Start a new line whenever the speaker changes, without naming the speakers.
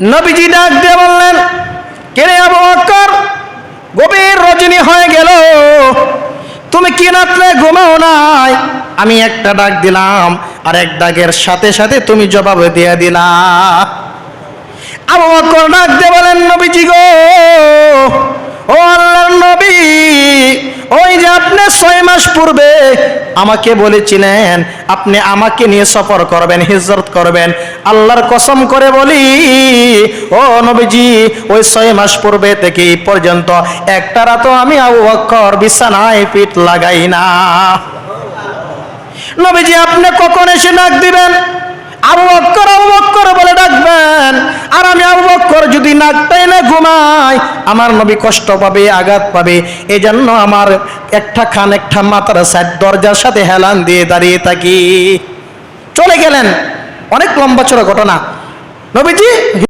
নবীজি ডাক দিয়ে বললেন কেরে আবু বকর গভীর রজনী হয়ে গেল। তুমি কি রাত্রে ঘুমাও নাই? আমি একটা ডাক দিলাম, আর এক ডাকের সাথে সাথে তুমি জবাব দিয়ে দিলা। আবু বকর ডাক দিয়ে বলেন আপনি ছয় মাস পূর্বে আমাকে বলেছিলেন, আপনি আমাকে নিয়ে সফর করবেন, হিজরত করবেন। আল্লাহর কসম করে বলি, ও নবীজি, ওই ছয় মাস পূর্বে থেকে পর্যন্ত একটা রাতও আমি আবু বকর বিছানায় পিঠ লাগাই না। নবীজি, আপনি কখন এসে ডাক দিবেন? আবু বক্কর আমি যদি নাক টাইনে ঘুমায়, আমার নবী কষ্ট পাবে, আঘাত পাবে। এজন্য জন্য আমার একটা খান, একটা মাথার সাইড দরজার সাথে হেলান দিয়ে দাঁড়িয়ে থাকি। চলে গেলেন। অনেক লম্বা ছোট ঘটনা। নবীজি